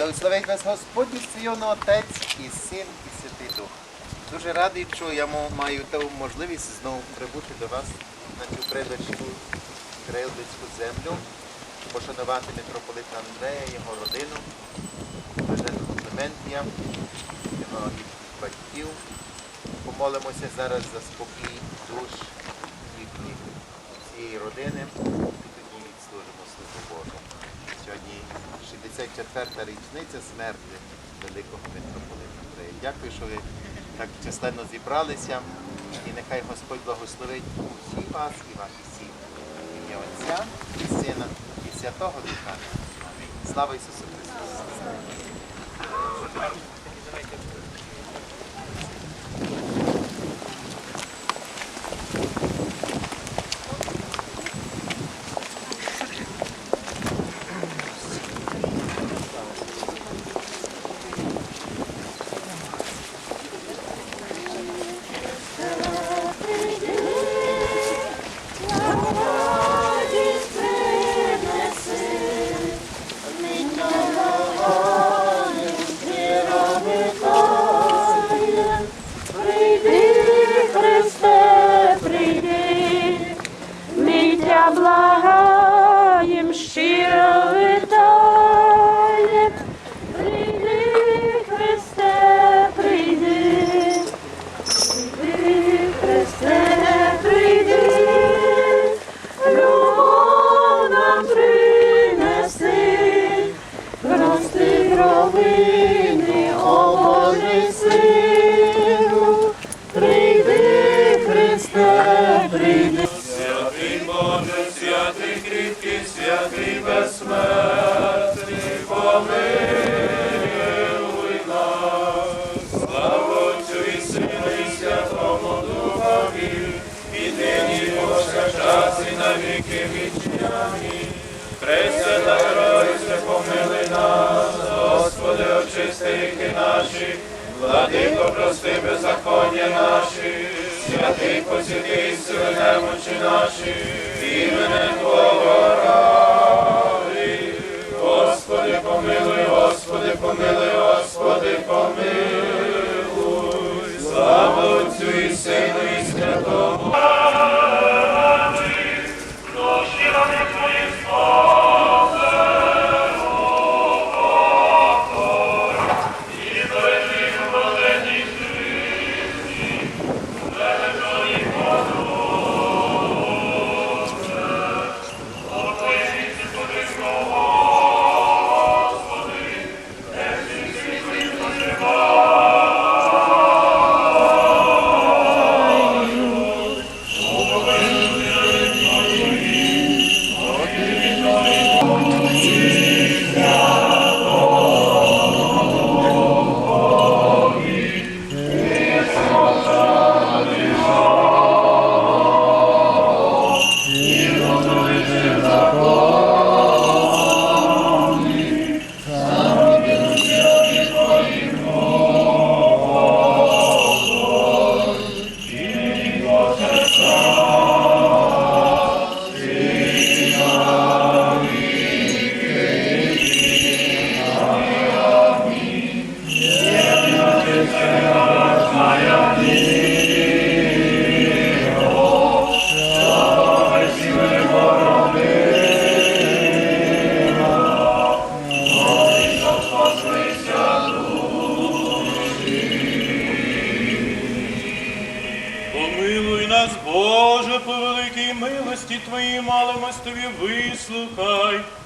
благословить вас Господь Сіону, Отець і Син, і Святий Дух. Дуже радий, що я маю ту можливість знову прибути до вас на цю предочку Кирилицьку землю, пошанувати митрополита Андрея, його родину, Блаженного Клементія, його батьків. Помолимося зараз за спокій душ їхніх цієї родини 64-та річниця смерті великого митрополита. Дякую, що ви так численно зібралися. І нехай Господь благословить усі вас і ваші сім'ї. Ім'я Отця і Сина і Святого Духа. Слава Ісусу Христу! Іменем Твого ради. Господи, помилуй, Господи, помилуй, Господи, помилуй. Слава Отцю і Сину і Святому.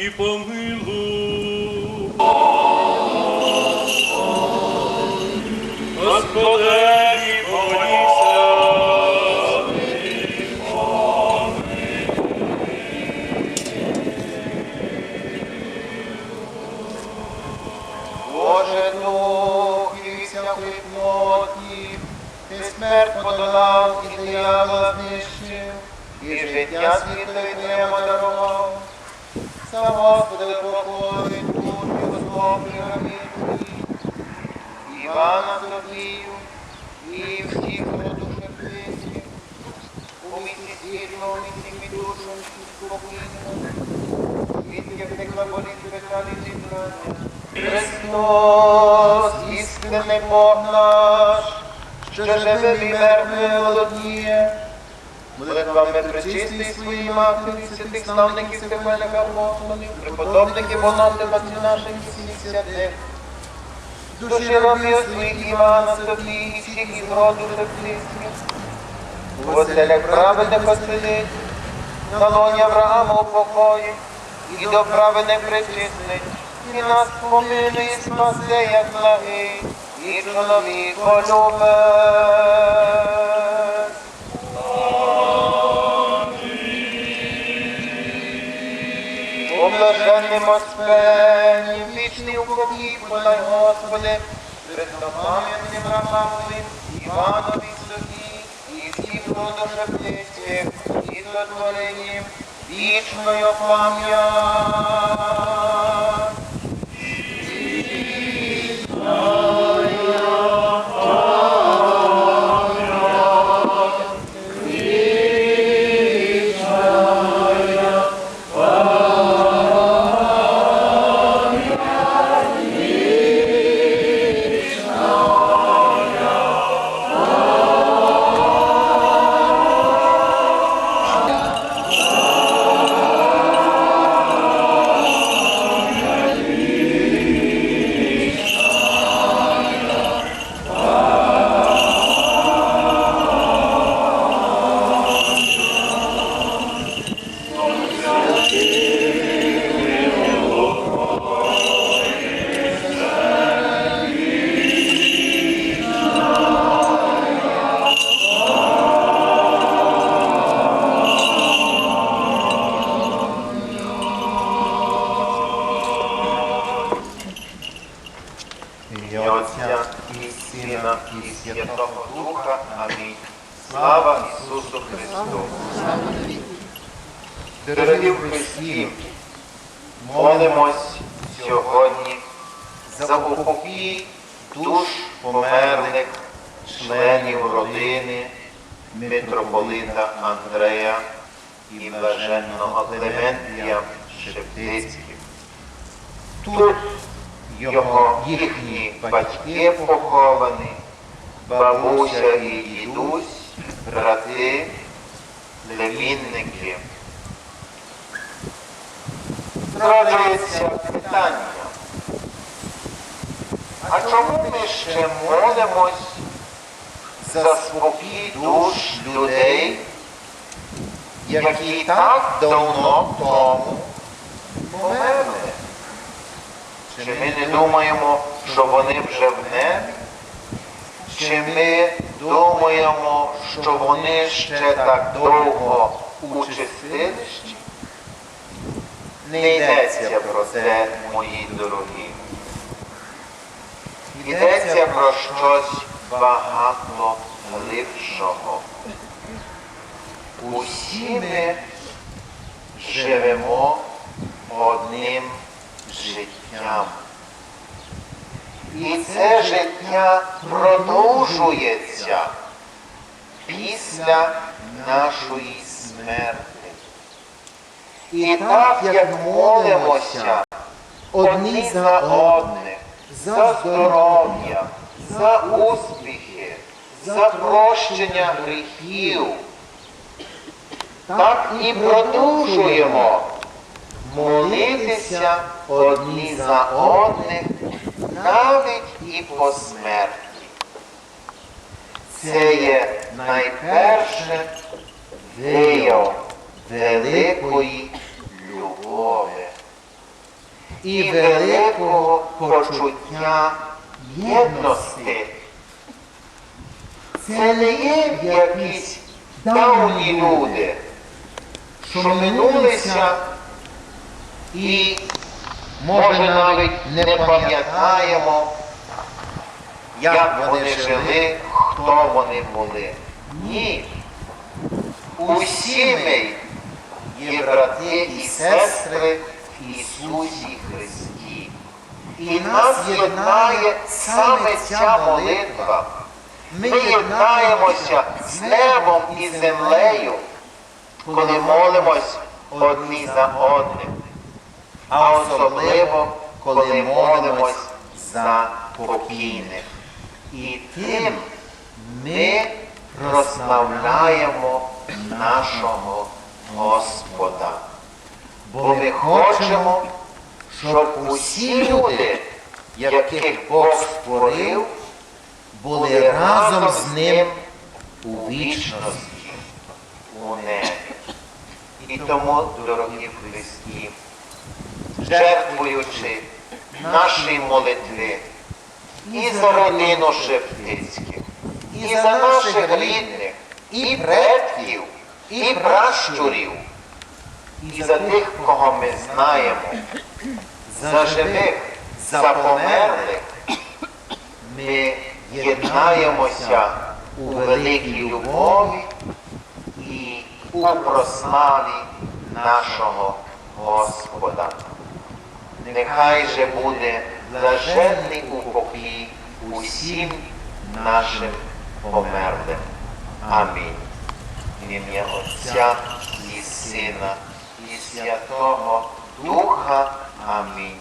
இப்போ За Господи упокоїть душу Господи Рамітні, Івана і всіх душеплинців, помісті світло, і душу спокійно. Звідки втекла болість печалі зібрання. Христос, істинний Бог наш, що живе і мертве володіє. Молитвами причистої своїй матері, святих славників Стефаних апостолів, преподобників монотимаці наших всіх святих, душі робів своїх Івана, Софії і всіх із роду Шептицьких, у оселях праведних оселить, на лоні Авраама у і до праведних причистить, і нас помилуй, і спасе, як благий, і чоловіко любить. Облаженним вічний вічний упокій, подай, Господи, Христопам'ятним рабам Твоїм, Іванові Софії, і всіх шептицьких, і дотворенням вічною пам'ять. І Святого Духа. Амінь. Слава Ісусу Христу! Дорогі Христі, молимось сьогодні за упокій душ померлих членів родини митрополита Андрея і блаженного Клементія Шептицьких. Тут його їхні батьки поховані, бабуся і дідусь, брати, племінники. Зраджується питання. А чому ми ще молимось за спокій душ людей, які так давно тому померли? Чи ми не думаємо, що вони вже в небі? Чи ми думаємо, що вони ще так довго у чистилищі? Не йдеться про це, мої дорогі. Йдеться про щось багато глибшого. Усі ми живемо одним життям. І це життя продовжується після нашої смерти. І так як молимося одні за одних, за здоров'я, за успіхи, за прощення гріхів, так і продовжуємо молитися одні за одних навіть і по смерті. Це є найперше вияв великої любові і великого почуття єдності. Це не є якісь давні люди, що минулися і, може, навіть не пам'ятаємо, як вони жили, хто вони були. Ні. Усі ми є брати і сестри в Ісусі Христі. І нас єднає саме ця молитва. Ми єднаємося з небом і землею коли молимось одні за одних, а особливо, коли молимось за покійних. І тим ми прославляємо нашого Господа. Бо ми хочемо, щоб усі люди, яких Бог створив, були разом з ним у вічності, у небі. І тому, дорогі Христі, жертвуючи наші молитви і за родину Шептицьких, і за наших рідних, і предків, і пращурів, і за тих, кого ми знаємо, за живих, за померлих, ми єднаємося у великій любові і у прославі нашого Господа. Нехай же буде блаженний упокій усім нашим померлим. Амінь. В ім'я Отця і Сина, і Святого Духа. Амінь.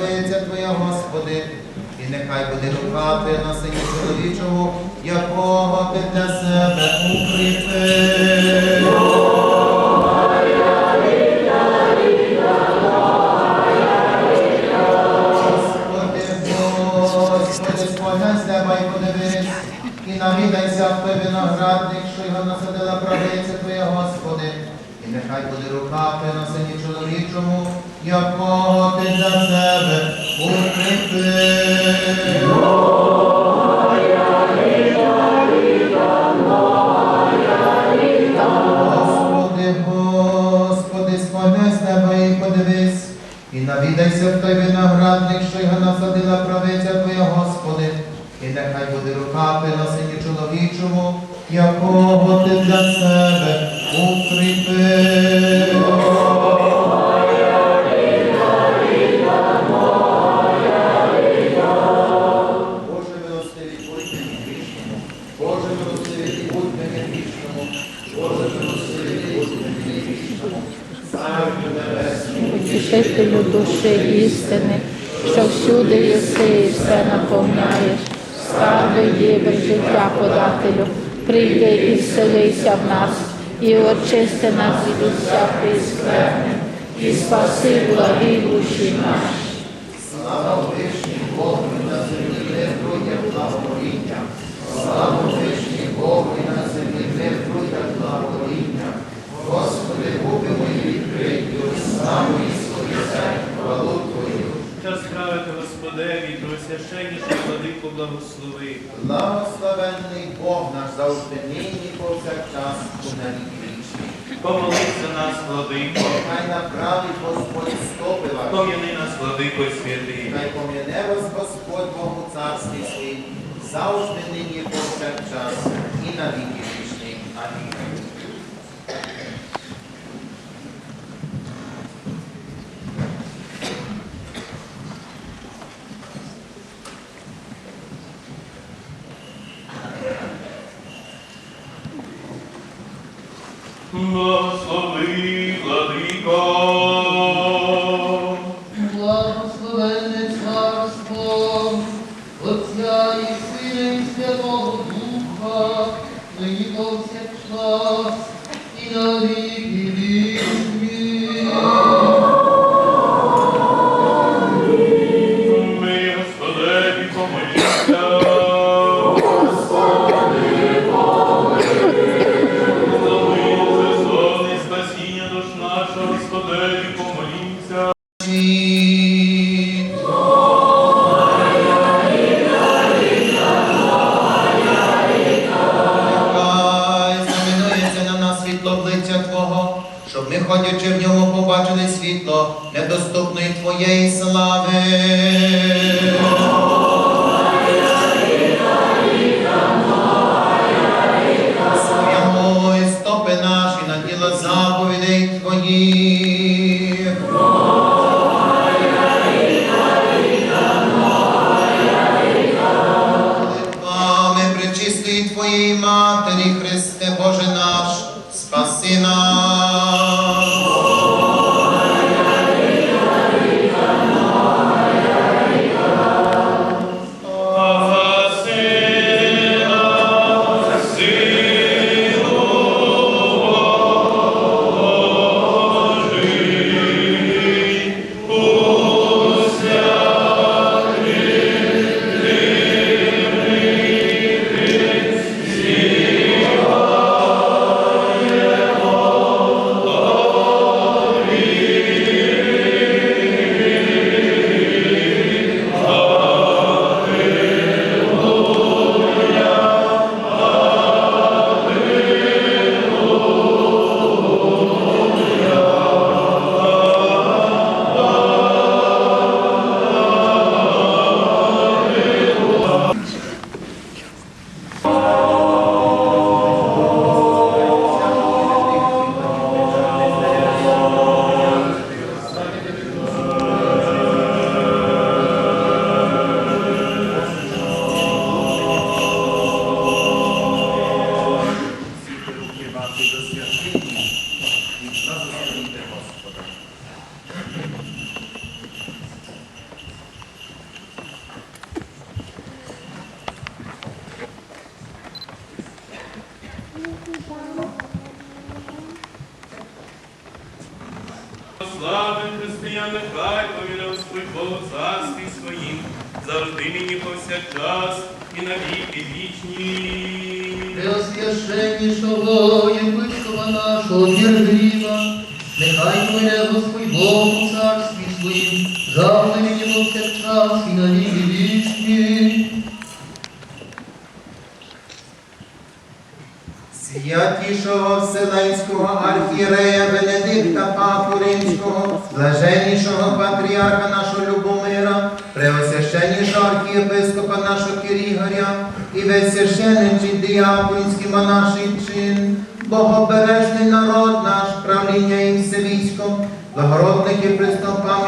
Правиця Твоя, Господи, і нехай буде рука Твоя на сині чоловічому, якого ти для себе укріпив. Навідайся в той виноградник, що його насадила правиця Твоя, Господи, і нехай буде рука Твоя на сині чоловічому, якого ти для себе укріпив. І навідайся в той виноградник, що його насадила правиця Твоя, Господи, і нехай буде рука Твоя на сині чоловічому, якого ти для себе укріпив. Утішителю душі істини, що всюди єси і все наповняєш, скарби діви життя подателю, прийди і вселися в нас, і очисти нас від усякої скверни, і спаси благі душі наші. слава Вишній Богу на землі мир людям благовоління. Слава Вишній Богу і на землі мир людям благовоління. Господи, губи мої відкриті, уста мої сповідать хвалу Твою. Час справити Господеві, Тройсвященніше владику благослови. Благословенний Бог наш завжди нині повсякчас у навіки вічні. Помолись за нас, владико, Хай направить Господь стопи ваші. пом'яни нас, владико святий. Хай пом'яне вас Господь Бог у царстві свій, завжди нині повсякчас і на віки вічні. Амінь. Благослови, владико. Завжди нині повсякчас і на віки вічні. Преосвященнішого єпископа нашого Віргріва, нехай твоє Господь Бог у царстві своїм, завжди нині повсякчас і на віки вічні. Святішого Вселенського архієрея Бенедикта Папу Римського, блаженнішого патріарха нашого Любомира, преосвященнішого архієпископа нашого Кирігоря, і весь священничий діяконський монаший чин, богобережний народ наш, правління і все військо, благородних і приступа